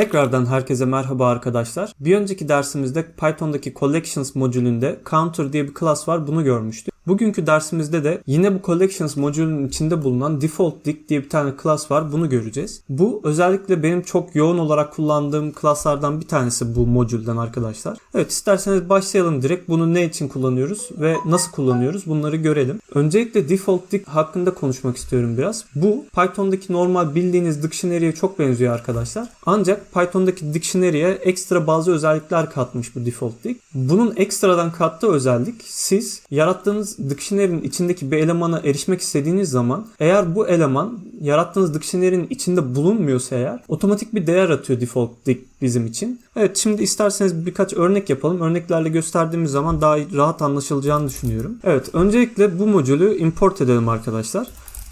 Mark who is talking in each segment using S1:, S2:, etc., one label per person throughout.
S1: Tekrardan herkese merhaba arkadaşlar. Bir önceki dersimizde Python'daki Collections modülünde Counter diye bir class var bunu görmüştük. Bugünkü dersimizde de yine bu Collections modülünün içinde bulunan Default Dict diye bir tane class var bunu göreceğiz. Bu özellikle benim çok yoğun olarak kullandığım classlardan bir tanesi bu modülden arkadaşlar. Evet isterseniz başlayalım direkt. Bunu ne için kullanıyoruz ve nasıl kullanıyoruz bunları görelim. Öncelikle Default Dict hakkında konuşmak istiyorum biraz. Bu Python'daki normal bildiğiniz dictionary'e çok benziyor arkadaşlar. Ancak Python'daki dictionary'e ekstra bazı özellikler katmış bu Default Dict. Bunun ekstradan kattığı özellik siz yarattığınız dictionary'nin içindeki bir elemana erişmek istediğiniz zaman eğer bu eleman yarattığınız dictionary'nin içinde bulunmuyorsa eğer otomatik bir değer atıyor default dict bizim için. Evet şimdi isterseniz birkaç örnek yapalım. Örneklerle gösterdiğimiz zaman daha rahat anlaşılacağını düşünüyorum. Evet öncelikle bu modülü import edelim arkadaşlar.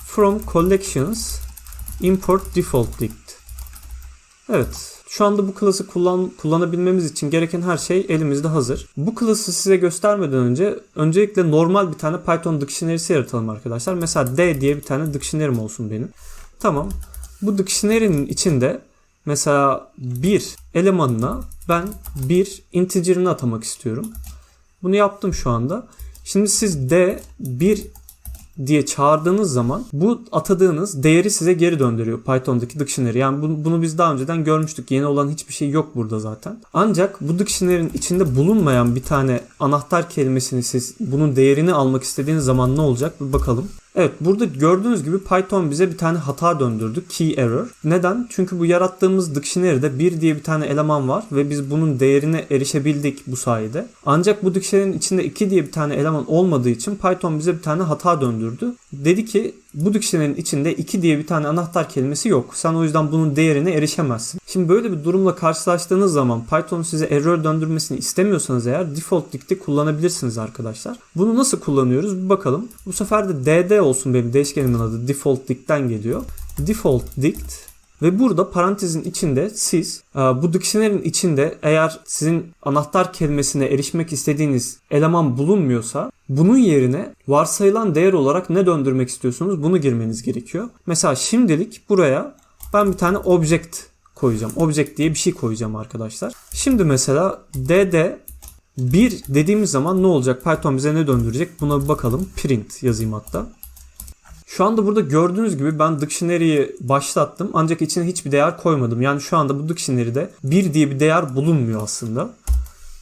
S1: From collections import default dict. Evet şu anda bu klası kullan, kullanabilmemiz için gereken her şey elimizde hazır. Bu klası size göstermeden önce öncelikle normal bir tane Python dictionary'si yaratalım arkadaşlar. Mesela D diye bir tane dictionary'm olsun benim. Tamam. Bu dictionary'nin içinde mesela bir elemanına ben bir integer'ını atamak istiyorum. Bunu yaptım şu anda. Şimdi siz D bir diye çağırdığınız zaman bu atadığınız değeri size geri döndürüyor Python'daki dictionary. Yani bunu, biz daha önceden görmüştük. Yeni olan hiçbir şey yok burada zaten. Ancak bu dictionary'nin içinde bulunmayan bir tane anahtar kelimesini siz bunun değerini almak istediğiniz zaman ne olacak bir bakalım. Evet burada gördüğünüz gibi Python bize bir tane hata döndürdü. Key error. Neden? Çünkü bu yarattığımız dictionary'de 1 diye bir tane eleman var ve biz bunun değerine erişebildik bu sayede. Ancak bu dictionary'nin içinde 2 diye bir tane eleman olmadığı için Python bize bir tane hata döndürdü. Dedi ki bu dictionary'nin içinde 2 diye bir tane anahtar kelimesi yok. Sen o yüzden bunun değerine erişemezsin. Şimdi böyle bir durumla karşılaştığınız zaman Python size error döndürmesini istemiyorsanız eğer default dict'i kullanabilirsiniz arkadaşlar. Bunu nasıl kullanıyoruz bir bakalım. Bu sefer de dd olsun benim değişkenimin adı default dict'ten geliyor. Default dict ve burada parantezin içinde siz e, bu dictionary'nin içinde eğer sizin anahtar kelimesine erişmek istediğiniz eleman bulunmuyorsa bunun yerine varsayılan değer olarak ne döndürmek istiyorsunuz bunu girmeniz gerekiyor. Mesela şimdilik buraya ben bir tane object koyacağım. Object diye bir şey koyacağım arkadaşlar. Şimdi mesela dd 1 dediğimiz zaman ne olacak? Python bize ne döndürecek? Buna bir bakalım. Print yazayım hatta. Şu anda burada gördüğünüz gibi ben dictionary'yi başlattım ancak içine hiçbir değer koymadım. Yani şu anda bu dictionary'de 1 diye bir değer bulunmuyor aslında.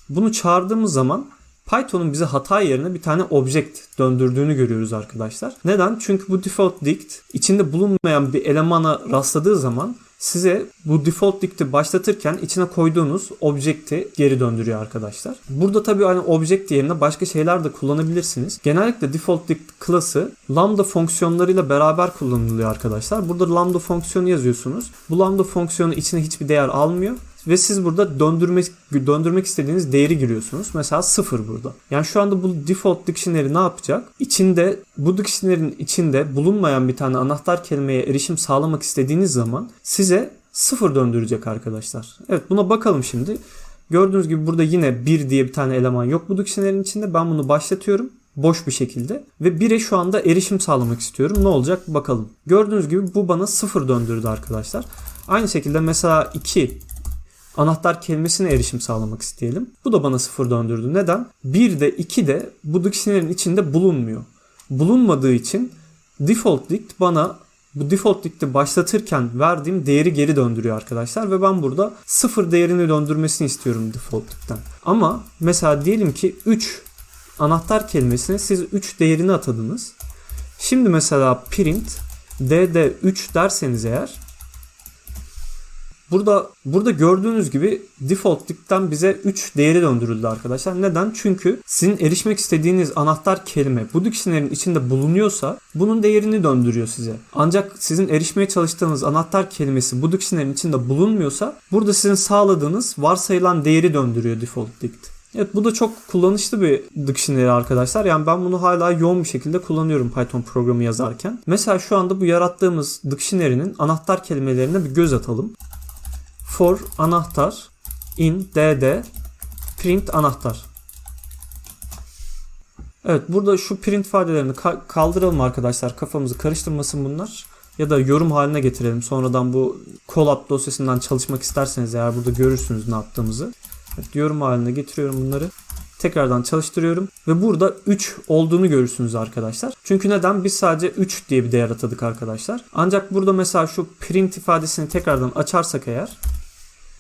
S1: Bunu çağırdığımız zaman Python'un bize hata yerine bir tane object döndürdüğünü görüyoruz arkadaşlar. Neden? Çünkü bu default dict içinde bulunmayan bir elemana rastladığı zaman size bu default dict'i başlatırken içine koyduğunuz object'i geri döndürüyor arkadaşlar. Burada tabii hani object yerine başka şeyler de kullanabilirsiniz. Genellikle default dict klası lambda fonksiyonlarıyla beraber kullanılıyor arkadaşlar. Burada lambda fonksiyonu yazıyorsunuz. Bu lambda fonksiyonu içine hiçbir değer almıyor ve siz burada döndürmek döndürmek istediğiniz değeri giriyorsunuz. Mesela sıfır burada. Yani şu anda bu default dictionary ne yapacak? İçinde bu dictionary'nin içinde bulunmayan bir tane anahtar kelimeye erişim sağlamak istediğiniz zaman size sıfır döndürecek arkadaşlar. Evet buna bakalım şimdi. Gördüğünüz gibi burada yine bir diye bir tane eleman yok bu dictionary'nin içinde. Ben bunu başlatıyorum boş bir şekilde ve 1'e şu anda erişim sağlamak istiyorum. Ne olacak bakalım. Gördüğünüz gibi bu bana sıfır döndürdü arkadaşlar. Aynı şekilde mesela 2 anahtar kelimesine erişim sağlamak isteyelim. Bu da bana sıfır döndürdü. Neden? 1 de 2 de bu dictionary'nin içinde bulunmuyor. Bulunmadığı için default dict bana bu default dict'i başlatırken verdiğim değeri geri döndürüyor arkadaşlar ve ben burada sıfır değerini döndürmesini istiyorum default dict'ten. Ama mesela diyelim ki 3 anahtar kelimesine siz 3 değerini atadınız. Şimdi mesela print dd3 derseniz eğer Burada burada gördüğünüz gibi default dipten bize 3 değeri döndürüldü arkadaşlar. Neden? Çünkü sizin erişmek istediğiniz anahtar kelime bu dictionary'nin içinde bulunuyorsa bunun değerini döndürüyor size. Ancak sizin erişmeye çalıştığınız anahtar kelimesi bu dictionary'nin içinde bulunmuyorsa burada sizin sağladığınız varsayılan değeri döndürüyor default dict. Evet bu da çok kullanışlı bir dictionary arkadaşlar. Yani ben bunu hala yoğun bir şekilde kullanıyorum Python programı yazarken. Mesela şu anda bu yarattığımız dictionary'nin anahtar kelimelerine bir göz atalım for anahtar in dd print anahtar. Evet burada şu print ifadelerini kaldıralım arkadaşlar. Kafamızı karıştırmasın bunlar. Ya da yorum haline getirelim. Sonradan bu collab dosyasından çalışmak isterseniz eğer burada görürsünüz ne yaptığımızı. Evet, yorum haline getiriyorum bunları. Tekrardan çalıştırıyorum ve burada 3 olduğunu görürsünüz arkadaşlar. Çünkü neden? Biz sadece 3 diye bir değer atadık arkadaşlar. Ancak burada mesela şu print ifadesini tekrardan açarsak eğer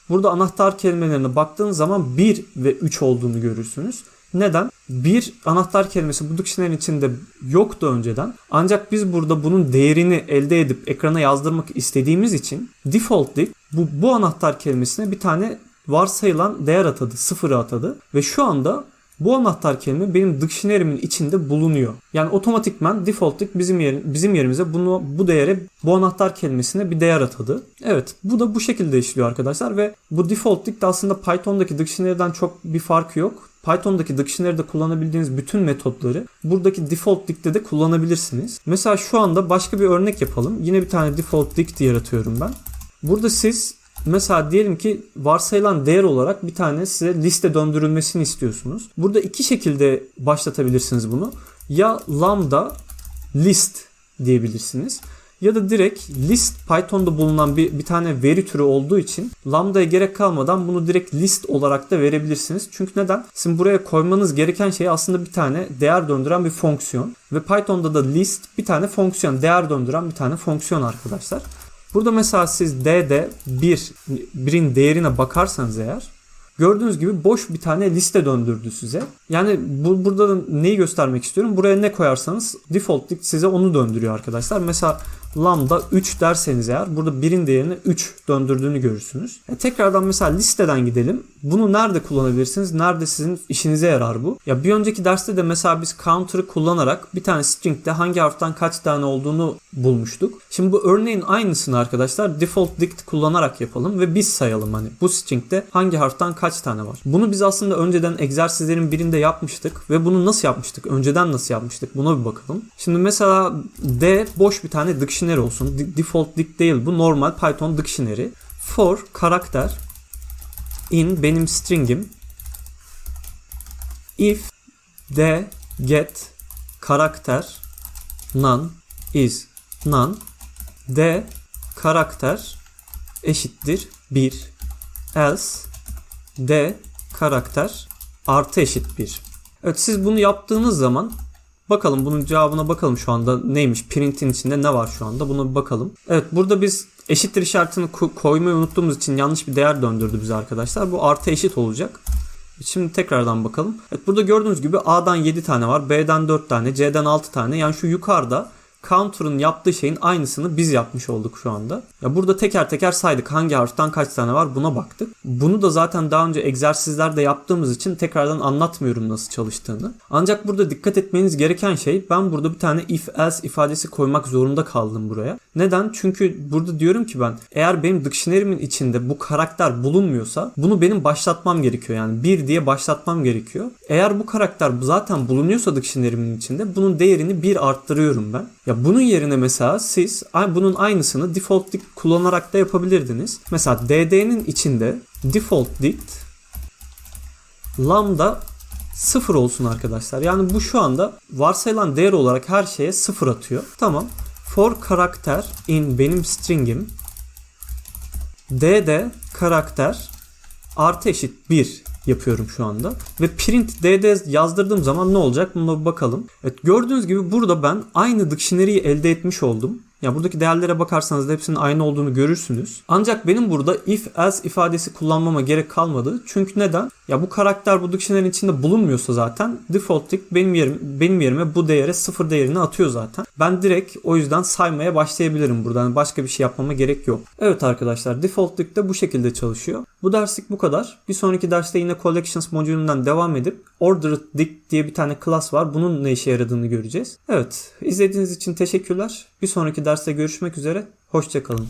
S1: burada anahtar kelimelerine baktığınız zaman 1 ve 3 olduğunu görürsünüz. Neden? Bir anahtar kelimesi bu dictionary'nin içinde yoktu önceden. Ancak biz burada bunun değerini elde edip ekrana yazdırmak istediğimiz için default dict bu, bu anahtar kelimesine bir tane varsayılan değer atadı, sıfırı atadı. Ve şu anda bu anahtar kelime benim dictionary'imin içinde bulunuyor. Yani otomatikman default dict bizim yer, bizim yerimize bunu bu değere bu anahtar kelimesine bir değer atadı. Evet, bu da bu şekilde işliyor arkadaşlar ve bu default dict aslında Python'daki dictionary'den çok bir farkı yok. Python'daki dictionary'de kullanabildiğiniz bütün metotları buradaki default dict'te de kullanabilirsiniz. Mesela şu anda başka bir örnek yapalım. Yine bir tane default dict yaratıyorum ben. Burada siz mesela diyelim ki varsayılan değer olarak bir tane size liste döndürülmesini istiyorsunuz. Burada iki şekilde başlatabilirsiniz bunu. Ya lambda list diyebilirsiniz. Ya da direkt list Python'da bulunan bir, bir tane veri türü olduğu için lambda'ya gerek kalmadan bunu direkt list olarak da verebilirsiniz. Çünkü neden? Sizin buraya koymanız gereken şey aslında bir tane değer döndüren bir fonksiyon. Ve Python'da da list bir tane fonksiyon, değer döndüren bir tane fonksiyon arkadaşlar. Burada mesela siz d'de bir, birin değerine bakarsanız eğer Gördüğünüz gibi boş bir tane liste döndürdü size. Yani bu, burada da neyi göstermek istiyorum? Buraya ne koyarsanız default size onu döndürüyor arkadaşlar. Mesela lambda 3 derseniz eğer burada birin değerini 3 döndürdüğünü görürsünüz. E tekrardan mesela listeden gidelim. Bunu nerede kullanabilirsiniz? Nerede sizin işinize yarar bu? Ya bir önceki derste de mesela biz counter'ı kullanarak bir tane string'de hangi harften kaç tane olduğunu bulmuştuk. Şimdi bu örneğin aynısını arkadaşlar default dict kullanarak yapalım ve biz sayalım hani bu string'de hangi harften kaç tane var. Bunu biz aslında önceden egzersizlerin birinde yapmıştık ve bunu nasıl yapmıştık? Önceden nasıl yapmıştık? Buna bir bakalım. Şimdi mesela D boş bir tane dictionary olsun. Default dict değil bu normal Python dictionary. For karakter in benim string'im if d get karakter none is none d karakter eşittir 1 else d karakter artı eşit 1. Evet siz bunu yaptığınız zaman bakalım bunun cevabına bakalım şu anda neymiş print'in içinde ne var şu anda buna bir bakalım. Evet burada biz eşittir işaretini koymayı unuttuğumuz için yanlış bir değer döndürdü bize arkadaşlar. Bu artı eşit olacak. Şimdi tekrardan bakalım. Evet burada gördüğünüz gibi A'dan 7 tane var. B'den 4 tane. C'den 6 tane. Yani şu yukarıda counter'ın yaptığı şeyin aynısını biz yapmış olduk şu anda. Ya burada teker teker saydık hangi harften kaç tane var buna baktık. Bunu da zaten daha önce egzersizlerde yaptığımız için tekrardan anlatmıyorum nasıl çalıştığını. Ancak burada dikkat etmeniz gereken şey ben burada bir tane if else ifadesi koymak zorunda kaldım buraya. Neden? Çünkü burada diyorum ki ben eğer benim dictionary'min içinde bu karakter bulunmuyorsa bunu benim başlatmam gerekiyor. Yani bir diye başlatmam gerekiyor. Eğer bu karakter zaten bulunuyorsa dictionary'min içinde bunun değerini bir arttırıyorum ben. Ya bunun yerine mesela siz bunun aynısını default dict kullanarak da yapabilirdiniz. Mesela dd'nin içinde default dict lambda sıfır olsun arkadaşlar. Yani bu şu anda varsayılan değer olarak her şeye sıfır atıyor. Tamam. For karakter in benim string'im dd karakter artı eşit 1 yapıyorum şu anda. Ve print dd yazdırdığım zaman ne olacak? Buna bakalım. Evet gördüğünüz gibi burada ben aynı dictionary'yi elde etmiş oldum. Ya buradaki değerlere bakarsanız da hepsinin aynı olduğunu görürsünüz. Ancak benim burada if else ifadesi kullanmama gerek kalmadı. Çünkü neden? Ya bu karakter bu dictionary'nin içinde bulunmuyorsa zaten default tick benim yerim benim yerime bu değere sıfır değerini atıyor zaten. Ben direkt o yüzden saymaya başlayabilirim buradan. Başka bir şey yapmama gerek yok. Evet arkadaşlar default tick de bu şekilde çalışıyor. Bu derslik bu kadar. Bir sonraki derste yine collections modülünden devam edip ordered dict diye bir tane class var. Bunun ne işe yaradığını göreceğiz. Evet izlediğiniz için teşekkürler. Bir sonraki derste görüşmek üzere. Hoşçakalın.